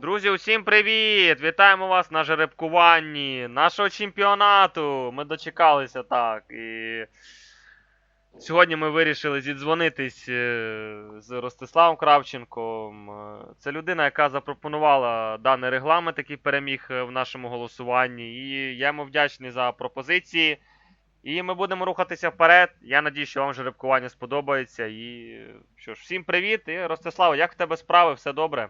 Друзі, усім привіт! Вітаємо вас на жеребкуванні нашого чемпіонату. Ми дочекалися так. І сьогодні ми вирішили зідзвонитись е, з Ростиславом Кравченком. Е, Це людина, яка запропонувала даний регламент, який переміг е, в нашому голосуванні. І я йому вдячний за пропозиції. І ми будемо рухатися вперед. Я надію, що вам жеребкування сподобається. І що ж, всім привіт! І Ростислав, як в тебе справи? Все добре?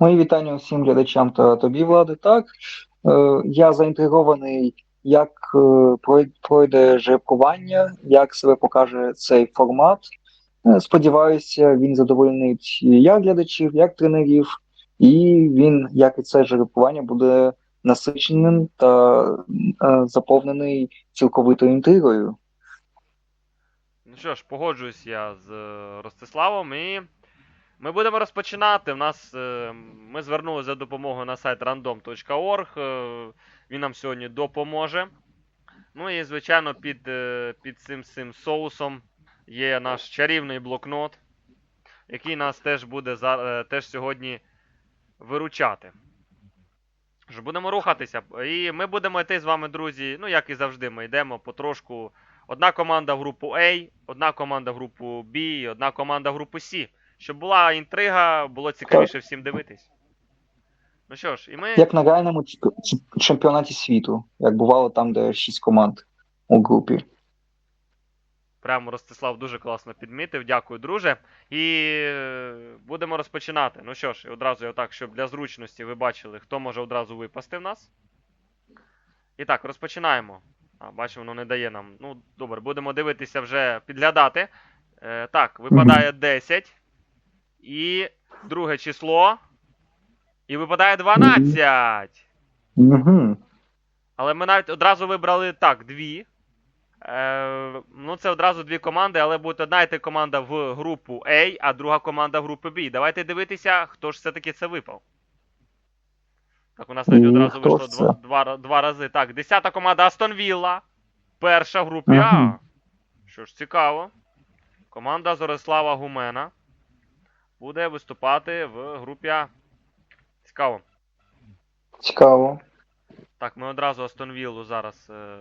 Мої вітання усім глядачам та тобі, Влади. Так, е, я заінтригований, як е, пройде жеребкування, як себе покаже цей формат. Е, Сподіваюся, він задовольнить як глядачів, як тренерів, і він, як і це жеребкування, буде насиченим та заповнений цілковитою інтригою. Ну що ж, погоджуюсь я з Ростиславом і ми будемо розпочинати. У нас е, ми звернулися за допомогою на сайт random.org. е, Він нам сьогодні допоможе. Ну і, звичайно, під, е, під цим, цим соусом є наш чарівний блокнот, який нас теж буде теж сьогодні виручати. Що будемо рухатися. І ми будемо йти з вами, друзі. Ну, як і завжди, ми йдемо потрошку. Одна команда в групу A, одна команда в групу B, одна команда в групу C. Щоб була інтрига, було цікавіше всім дивитись. Ну що ж, і ми. Як на реальному чемпіонаті світу, як бувало там, де шість команд у групі. Прямо Ростислав дуже класно підмітив. Дякую, друже. І е, будемо розпочинати. Ну що ж, і одразу я так, щоб для зручності ви бачили, хто може одразу випасти в нас. І так, розпочинаємо. А, бачимо, воно не дає нам. Ну, добре, будемо дивитися вже підглядати. Е, так, випадає 10. І друге число. І випадає 12. Угу. Але ми навіть одразу вибрали так, дві. Е, ну, це одразу дві команди, але буде одна йти команда в групу A, а друга команда в групу B. Давайте дивитися, хто ж все-таки це випав. Так, у нас навіть одразу вийшло два, два, два рази. Так, десята команда Астон Вілла. Перша в групі А. Що ж, цікаво. Команда Зорислава Гумена буде виступати в групі А. Цікаво. Цікаво. Так, ми одразу Астон Віллу зараз е,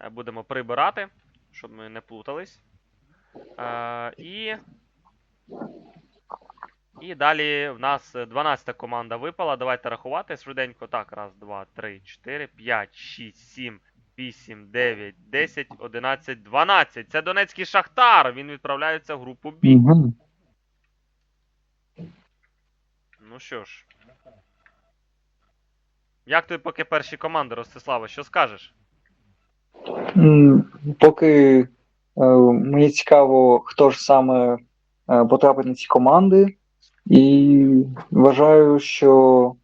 е, будемо прибирати, щоб ми не плутались. Е, і. І далі в нас 12 команда випала. Давайте рахувати швиденько. Так, раз, два, три, чотири, п'ять, шість, сім, вісім, дев'ять, десять, одинадцять, дванадцять. Це Донецький Шахтар. Він відправляється в групу Б. Угу. Ну що ж. Як тобі поки перші команди, Ростислава, що скажеш? Поки е, мені цікаво, хто ж саме е, потрапить на ці команди, і вважаю, що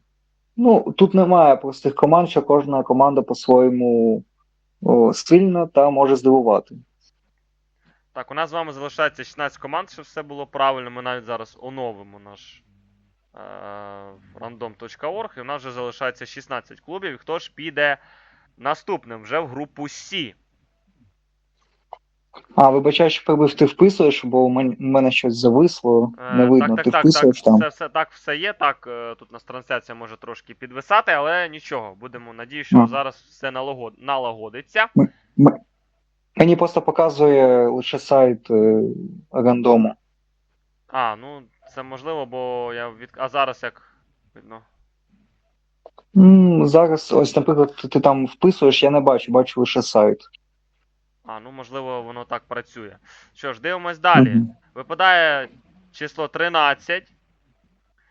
ну, тут немає простих команд, що кожна команда по-своєму о, сильна та може здивувати. Так, у нас з вами залишається 16 команд, щоб все було правильно. Ми навіть зараз оновимо наш random.org, і у нас вже залишається 16 клубів. І хто ж піде наступним вже в групу С? А, вибачай, що прибив, ти вписуєш, бо у мен- у мене щось зависло, Е, не видно. так, ти так, так, так, вписуєш там. все, все, так, все є. Так, е, тут нас трансляція може трошки підвисати, але нічого. Будемо надію, що Ага. зараз все налагод... налагодиться. Мені просто показує лише сайт е, рандому. А, ну це можливо, бо я від. А зараз як видно. М, Зараз, ось, наприклад, ти там вписуєш, я не бачу, бачу лише сайт. А, ну можливо, воно так працює. Що ж, дивимось далі. Мгм. Випадає число 13.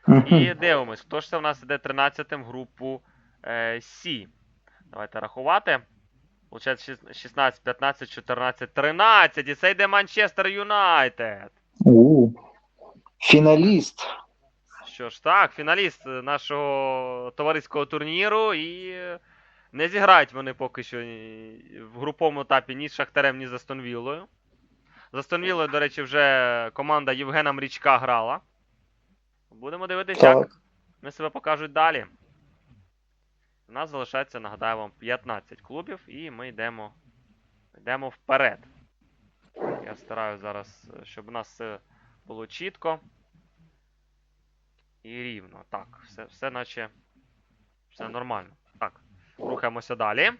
Мгм. І дивимось, хто ж це в нас іде 13 в групу е, Сі. Давайте рахувати. Получається шіс- 16, 15, 14, 13. І це йде Манчестер Юнайтед. У, Фіналіст. Що ж, так, фіналіст е, нашого товариського турніру. І е, не зіграють вони поки що в груповому етапі ні з Шахтарем, ні з Астон Віллою. З Астон Віллою, до речі, вже команда Євгена Мрічка грала. Будемо дивитися, як. Вони себе покажуть далі. У нас залишається, нагадаю вам, 15 клубів, і ми йдемо, йдемо вперед. Я стараюся зараз, е, щоб у нас все було чітко. І рівно. Так, все, все наче. Все нормально. Так. Рухаємося далі.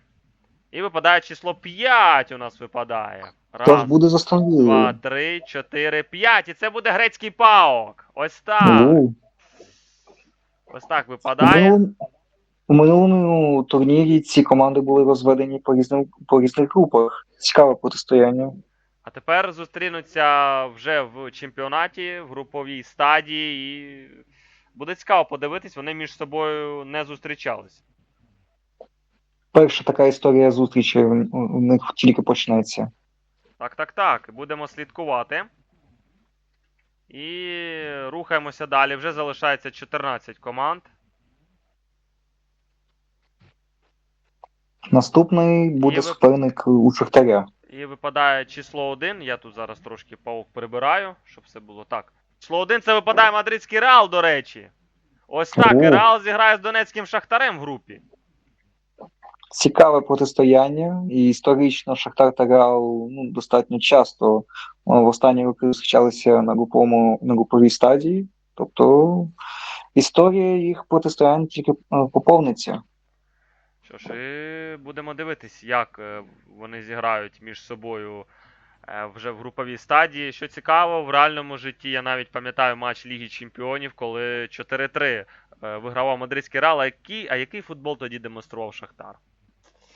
І випадає число 5 у нас випадає. Раз, буде за Астон два, три, чотири, п'ять. І це буде грецький паук. Ось так. О, Ось так У випадає. минулому, у минулому турнірі ці команди були розведені по різним по різних групах. Цікаве протистояння. А тепер зустрінуться вже в чемпіонаті, в груповій стадії, і буде цікаво подивитись, вони між собою не зустрічались. Перша така історія зустрічі у них тільки почнеться. Так, так, так. Будемо слідкувати. І рухаємося далі. Вже залишається 14 команд. Наступний буде ви- суперник у Шахтаря. І випадає число 1. Я тут зараз трошки паук прибираю, щоб все було так. Число 1 це випадає мадридський Реал, до речі. Ось так. О. І Реал зіграє з Донецьким Шахтарем в групі. Цікаве протистояння, і історично Шахтар та Реал ну, достатньо часто в останні роки зустрічалися на груповому на груповій стадії. Тобто історія їх протистоянь тільки е, поповниться. Що ж, і будемо дивитись, як е, вони зіграють між собою е, вже в груповій стадії. Що цікаво, в реальному житті я навіть пам'ятаю матч Ліги Чемпіонів, коли 4-3 е, вигравав мадридський Реал. А який, а який футбол тоді демонстрував Шахтар?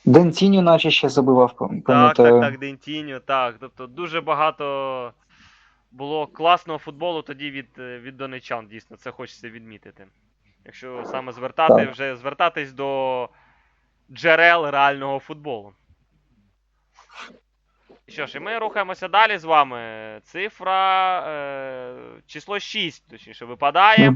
Дентіньо наче ще забивав, Так, так, так, Дентіньо, так. Тобто дуже багато було класного футболу тоді від, від донечан, дійсно, це хочеться відмітити. Якщо саме звертати, Так. вже звертатись до джерел реального футболу. Що ж, і ми рухаємося далі з вами. Цифра, е, число 6, точніше, випадає.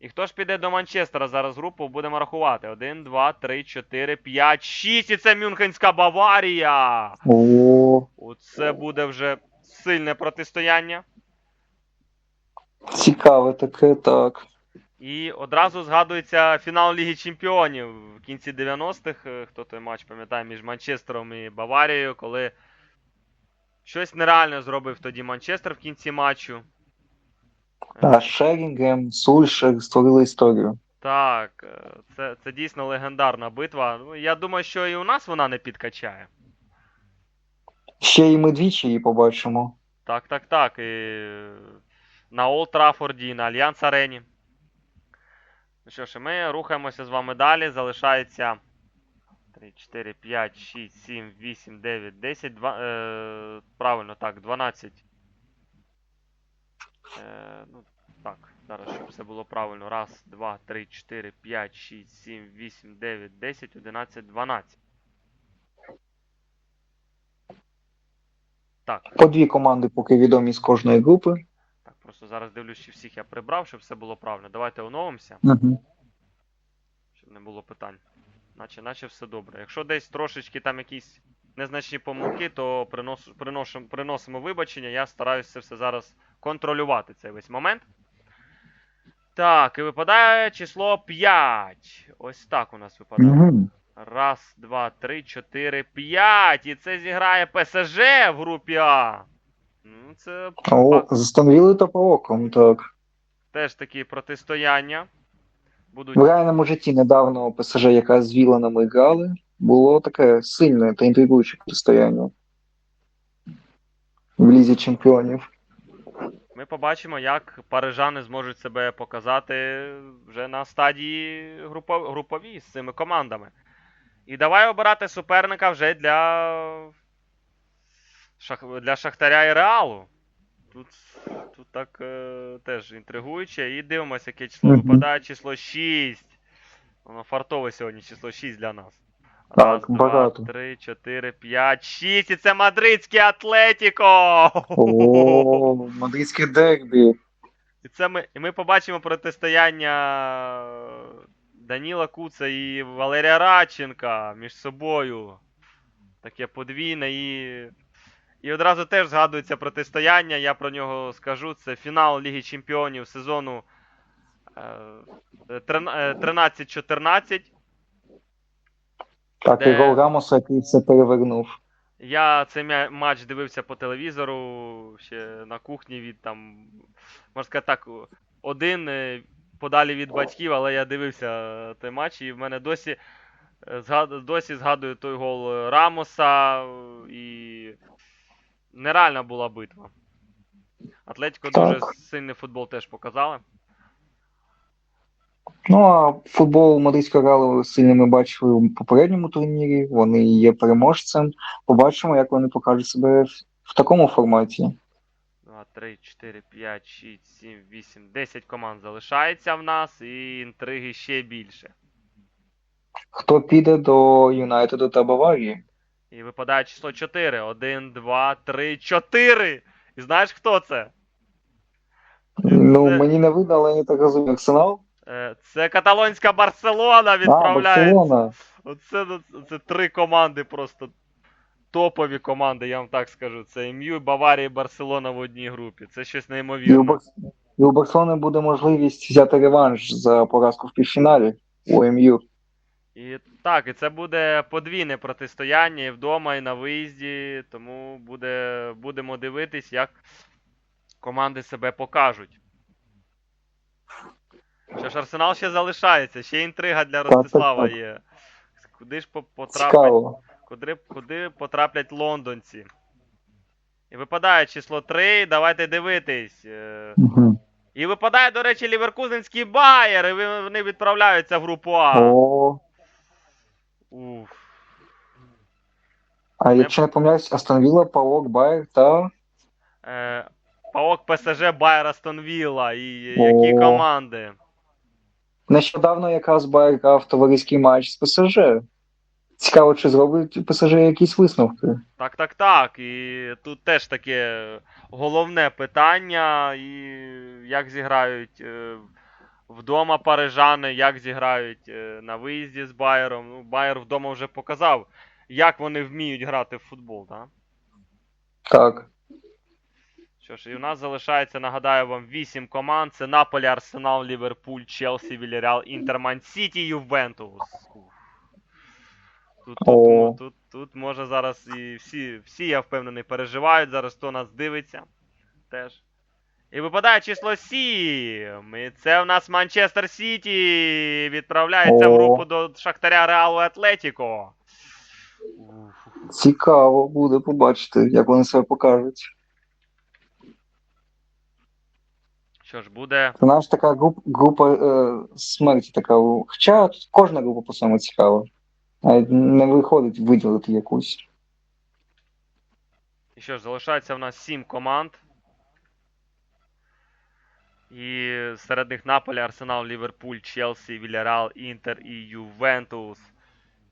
І хто ж піде до Манчестера зараз групу, будемо рахувати. 1, 2, 3, 4, 5, 6. І це Мюнхенська Баварія. Оце буде вже сильне протистояння. цікаве таке, так. І одразу згадується фінал Ліги Чемпіонів в кінці 90-х. Е, Хто той матч пам'ятає між Манчестером і Баварією, коли щось нереальне зробив тоді Манчестер в кінці матчу. А Шерінгем, Сульшер створили історію. Так, е, це, це дійсно легендарна битва. Ну, я думаю, що і у нас вона не підкачає. Ще й ми двічі її побачимо. Так, так, так. І на Олд Траффорді, і на Альянс Арені. Ну що ж, ми рухаємося з вами далі. Залишається 3, 4, 5, 6, 7, 8, 9, 10, 2, е, правильно, так, 12. Е, ну, так, зараз, щоб все було правильно. Раз, два, три, 4, 5, 6, 7, 8, 9, 10, 11, 12. Так. По дві команди поки відомі з кожної групи. Просто зараз дивлюсь, чи всіх я прибрав, щоб все було правильно. Давайте оновимося, Угу. щоб не було питань. Наче, наче все добре. Якщо десь трошечки там якісь незначні помилки, то принос, приносимо, приносимо вибачення. Я стараюся це все зараз контролювати цей весь момент. Так, і випадає число 5. Ось так у нас випадає. Угу. Раз, два, три, чотири, п'ять. І це зіграє ПСЖ в групі А. Ну, це О, застановили та по оком, так. теж такі протистояння. Будуть В реальному житті недавно ПСЖ, яка з Віланами грали, було таке сильне та інтригуюче протистояння в лізі чемпіонів. Ми побачимо, як парижани зможуть себе показати вже на стадії групо- груповій з цими командами. І давай обирати суперника вже для, Шах... для Шахтаря і Реалу. Тут, тут так е, теж інтригуюче. І дивимося, яке число випадає. Число 6. Воно фартове сьогодні число 6 для нас. Так, два, багато. три, чотири, п'ять, шість. І це мадридський Атлетіко! О, мадридське дербі. І це ми, і ми побачимо протистояння Даніла Куца і Валерія Радченка між собою. Таке подвійне і. І одразу теж згадується протистояння. Я про нього скажу. Це фінал Ліги Чемпіонів сезону е, трин- е, 13-14. Так, Де- і гол Рамоса, який все перевернув. Я цей матч дивився по телевізору ще на кухні від там, можна сказати так, один е, подалі від батьків, але я дивився е, той матч, і в мене досі, е, досі згадую той гол е, Рамоса, е, і нереальна була битва. Атлетіко Так. дуже сильний футбол теж показали. Ну а футбол мадридського реалу сильно ми бачили у попередньому турнірі. Вони є переможцем. Побачимо, як вони покажуть себе в, в такому форматі. 2, 3, 4, 5, 6, 7, 8, 10 команд залишається в нас, і інтриги ще більше. Хто піде до Юнайтеду та Баварії? І випадає число 4. 1, 2, 3, 4. І знаєш, хто це? Ну, Це- мені не видно, але я не так розумію. Арсенал? Е, Це каталонська Барселона А, відправляється. Барселона. Оце це три команди просто топові команди, я вам так скажу. Це МЮ, Баварія і Барселона в одній групі. Це щось І у, неймовірне. І у Барселони буде можливість взяти реванш за поразку в півфіналі у МЮ. І так, і це буде подвійне протистояння і вдома, і на виїзді. Тому буде, будемо дивитись, як команди себе покажуть. Що ж, Арсенал ще залишається, ще інтрига для Ростислава є. Куди ж потраплять, куди, куди потраплять лондонці? І випадає число 3, давайте дивитись. Угу. І випадає, до речі, Ліверкузенський Байер, і вони відправляються в групу А. О, Уф. а якщо не помиляюсь, Астон Вілла, Пауок, Байер та Е, Паок ПСЖ Байер Астон Вілла. І які О. команди? нещодавно якраз Байер грав товариський матч з ПСЖ. Цікаво, чи зробить ПСЖ якісь висновки. Так, так, так. І тут теж таке головне питання, і як зіграють е, вдома парижани, як зіграють е, на виїзді з Байером. Ну, Байер вдома вже показав, як вони вміють грати в футбол, так? Так. Що ж, і у нас залишається, нагадаю вам, 8 команд. Це Наполі, Арсенал, Ліверпуль, Челсі, Вільяреал, Інтер, Ман Сіті, Ювентус. Тут, тут, тут, тут може зараз і всі, всі, я впевнений, переживають зараз, хто нас дивиться. Теж. І випадає число 7. І це у нас Манчестер Сіті. Відправляється в групу до Шахтаря Реалу Атлетіко. Цікаво буде побачити, як вони себе покажуть. Що ж, буде. Це наша така груп, група е, смерті така. Хоча кожна група по-своєму цікава. Навіть не виходить виділити якусь. І що ж, залишається в нас 7 команд. І серед них Наполі, Арсенал, Ліверпуль, Челсі, Вільяреал, Інтер і Ювентус.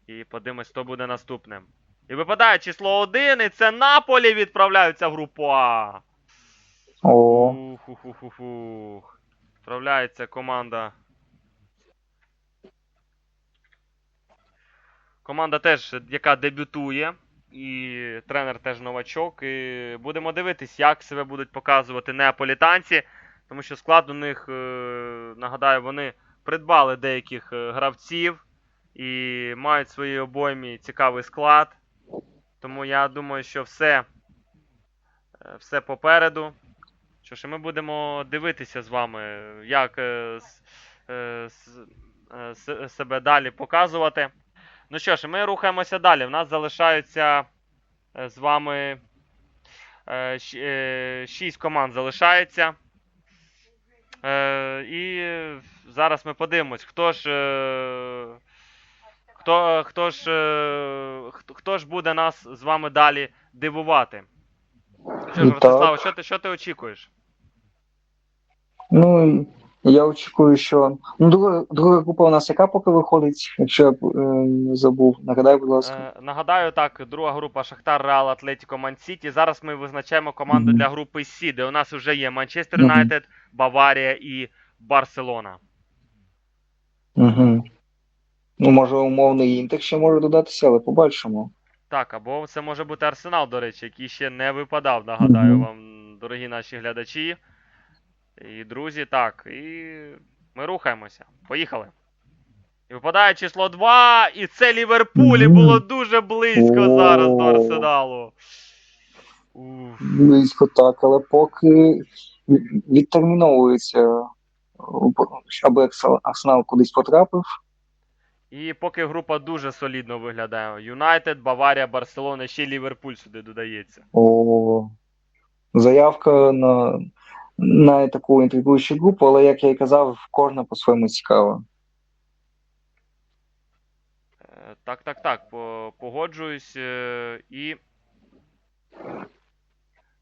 І подивимось, хто буде наступним. І випадає число 1, і це Наполі відправляються в групу А. Ух-ух-ух-ух. Відправляється команда. Команда теж, яка дебютує. І тренер теж новачок. І будемо дивитись, як себе будуть показувати неаполітанці. Тому що склад у них, е, нагадаю, вони придбали деяких е, гравців і мають в своїй обоймі цікавий склад. Тому я думаю, що все, е, все попереду. Що ж, ми будемо дивитися з вами, як е, е, е, себе далі показувати. Ну що ж, ми рухаємося далі. У нас залишаються з вами е, е, шість команд залишається. Е, І зараз ми подивимось, хто ж. е, Хто, хто, ж, е, хто, ж буде нас з вами далі дивувати? Що ж, Ростислав, що ти, що ти очікуєш? ну я очікую, що. Ну, друга, друга група у нас яка поки виходить, якщо я е, забув. Нагадай, будь ласка. Е, нагадаю, так, друга група Шахтар, Реал, Атлетіко, Ман-Сіті. Зараз ми визначаємо команду Мгм. для групи Сі, де у нас вже є Манчестер. Юнайтед, Баварія і Барселона. Угу. Ну, може, умовний інтер ще може додатися, але побачимо. Так, або це може бути Арсенал, до речі, який ще не випадав, нагадаю Мгм. вам, дорогі наші глядачі і друзі. Так, і ми рухаємося. Поїхали. І випадає число 2, і це Ліверпуль, було дуже близько зараз до Арсеналу. Уф. Близько так, але поки відтерміновується аби Арсенал- кудись потрапив. І поки група дуже солідно виглядає. Юнайтед, Баварія, Барселона, ще Ліверпуль сюди додається. О, заявка на, на таку інтригуючу групу, але як я і казав, кожна по-своєму цікава. Е, Так, так, так, погоджуюсь. е, І.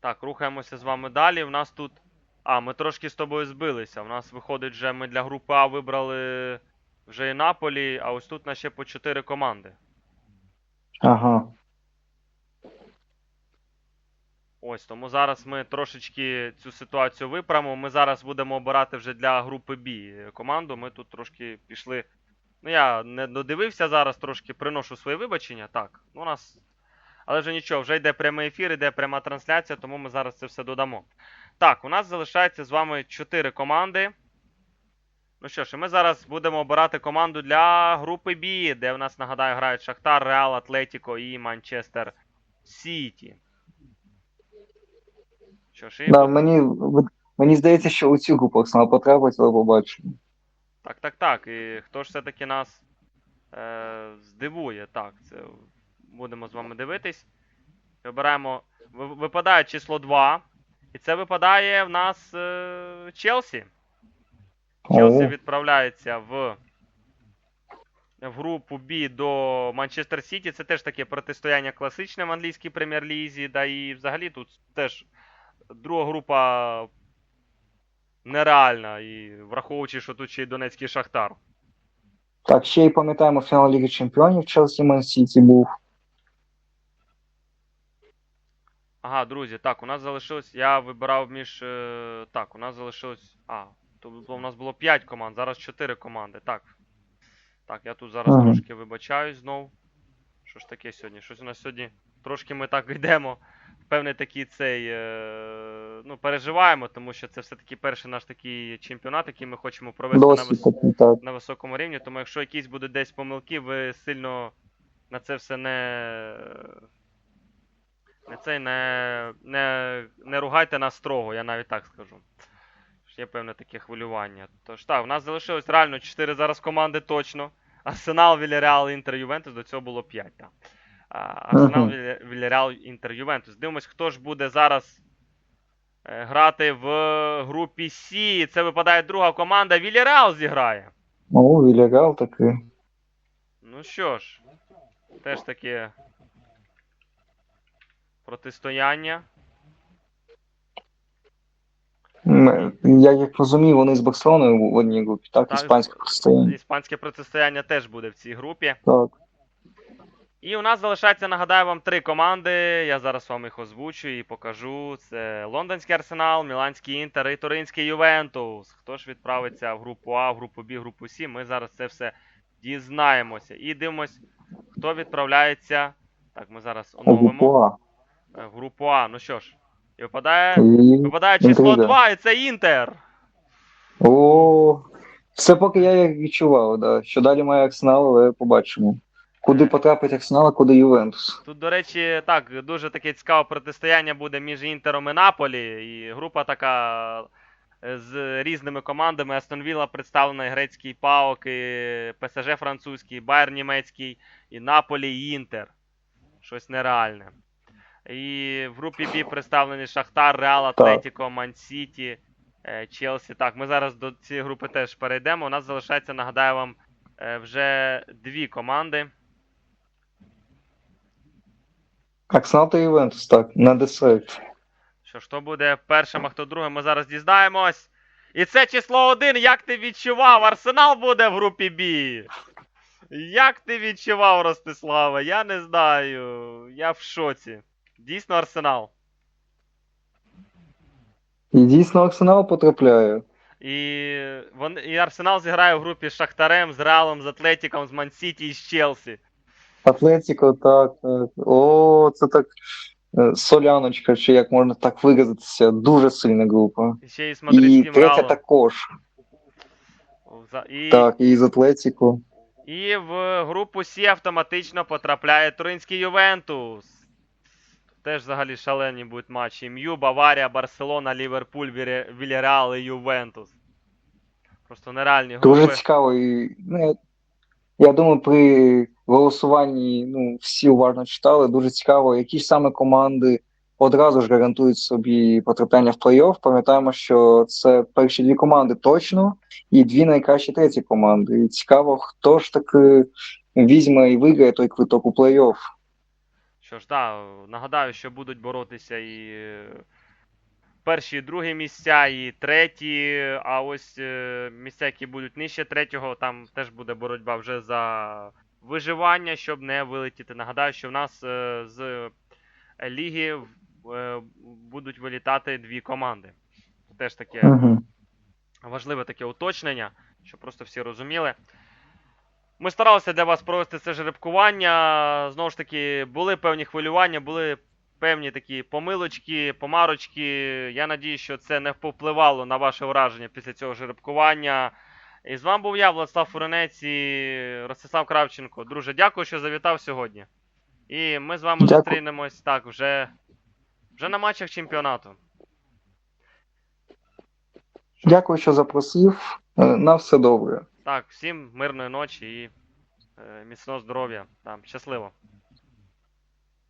Так, рухаємося з вами далі. У нас тут. А, ми трошки з тобою збилися. У нас виходить, вже ми для групи А вибрали вже і Наполі, а ось тут у нас ще по 4 команди. Ага. Ось, тому зараз ми трошечки цю ситуацію виправимо. Ми зараз будемо обирати вже для групи B команду. Ми тут трошки пішли. Ну, я не додивився зараз, трошки приношу своє вибачення. Так, ну у нас. Але вже нічого, вже йде прямий ефір, йде пряма трансляція, тому ми зараз це все додамо. Так, у нас залишається з вами 4 команди. Ну що ж, ми зараз будемо обирати команду для групи B, де в нас, нагадаю, грають Шахтар, Реал, Атлетіко і Манчестер Сіті. Що і Да, мені, мені здається, що у цю групу Арсенал потрапить, але побачимо. Так, так, так. І хто ж все-таки нас е, здивує? Так, це будемо з вами дивитись. Вибираємо. Випадає число 2. І це випадає в нас е, Челсі. Челсі відправляється в, в групу Б до Манчестер Сіті. Це теж таке протистояння класичне в англійській прем'єр-лізі. Да і взагалі тут теж друга група нереальна. І враховуючи, що тут ще й Донецький Шахтар. Так, ще й пам'ятаємо фінал Ліги Чемпіонів Челсі Ман Сіті був. Ага, друзі, так, у нас залишилось. Я вибирав між. е, Так, у нас залишилось. А, то було- у нас було 5 команд, зараз 4 команди. Так. Так, я тут зараз Ага. трошки вибачаюсь знов. Що ж таке сьогодні? Щось у нас сьогодні. Трошки ми так йдемо. Певний такий цей. Е... Ну, переживаємо, тому що це все-таки перший наш такий чемпіонат, який ми хочемо провести на, вис... так. на високому рівні. Тому якщо якісь будуть десь помилки, ви сильно на це все не. Не цей не, не, не ругайте нас строго, я навіть так скажу. Є певне таке хвилювання. Тож так, у нас залишилось реально 4 зараз команди точно. Арсенал, Вільяреал, Інтер, Ювентус, до цього було 5. Так. Арсенал. Вілля- Вільяреал, Інтер, Ювентус. Дивимось, хто ж буде зараз е, грати в групі Сі. Це випадає друга команда. Вільяреал зіграє. О, Вільярал такий. Ну що ж, теж таке протистояння. Я як розумію, вони з Барселоною в одній групі, так? Так, Іспанське протистояння. Іспанське протистояння теж буде в цій групі. Так. І у нас залишається, нагадаю вам, три команди. Я зараз вам їх озвучу і покажу. Це Лондонський Арсенал, Міланський Інтер і Туринський Ювентус. Хто ж відправиться в групу А, в групу Б, в групу С, ми зараз це все дізнаємося. І дивимось, хто відправляється. Так, ми зараз оновимо е, в групу А. Ну що ж, і випадає, випадає число інтрига. 2, і це Інтер. О, все поки я як відчував, да. що далі має Арсенал, але побачимо. Куди потрапить Арсенал, а куди Ювентус. Тут, до речі, так, дуже таке цікаве протистояння буде між Інтером і Наполі. І група така е, з різними командами. Астон Вілла представлена грецький Паок, і ПСЖ французький, Байер німецький, і Наполі, і Інтер. Щось нереальне. І в групі Б представлені Шахтар, Реал, Атлетіко, Ман-Сіті, е, Челсі. Так, ми зараз до цієї групи теж перейдемо. У нас залишається, нагадаю вам, е, вже дві команди. Арсенал та Ювентус, так, на десерт. Що ж то буде першим, а хто другим, ми зараз дізнаємось. І це число один. Як ти відчував? Арсенал буде в групі Б. Як ти відчував, Ростислава? Я не знаю. Я в шоці. Дійсно Арсенал. І дійсно Арсенал потрапляє. І, вон, і Арсенал зіграє в групі з Шахтарем, з Реалом, з Атлетіком, з Мансіті і з Челсі. Атлетіко, так, так. О, це так. е, Соляночка, чи як можна так виразитися, дуже сильна група. І ще з І третя також. За- І, Так, і з Атлетіко. І в групу Сі автоматично потрапляє Туринський Ювентус. Теж взагалі шалені будуть матчі. М'ю, Баварія, Барселона, Ліверпуль, Вільяреал і Ювентус. Просто нереальні групи. Дуже цікаво. І, ну, я, я думаю, при голосуванні ну, всі уважно читали. Дуже цікаво, які ж саме команди одразу ж гарантують собі потрапляння в плей-офф. Пам'ятаємо, що це перші дві команди точно, і дві найкращі треті команди. І цікаво, хто ж таки візьме і виграє той квиток у плей-офф. Що ж, так, нагадаю, що будуть боротися і перші, і другі місця, і треті, а ось е, місця, які будуть нижче третього, там теж буде боротьба вже за виживання, щоб не вилетіти. Нагадаю, що в нас е, з ліги е, будуть вилітати дві команди. Теж таке Угу. важливе таке уточнення, щоб просто всі розуміли. Ми старалися для вас провести це жеребкування. Знову ж таки, були певні хвилювання, були певні такі помилочки, помарочки. Я надію, що це не повпливало на ваше враження після цього жеребкування. І з вами був я, Владислав Фуренець і Ростислав Кравченко. Друже, дякую, що завітав сьогодні. І ми з вами Дякую. зустрінемось так вже, вже на матчах чемпіонату. Дякую, що запросив. Е, На все добре. Так, всім мирної ночі і е, міцного здоров'я. Там, щасливо.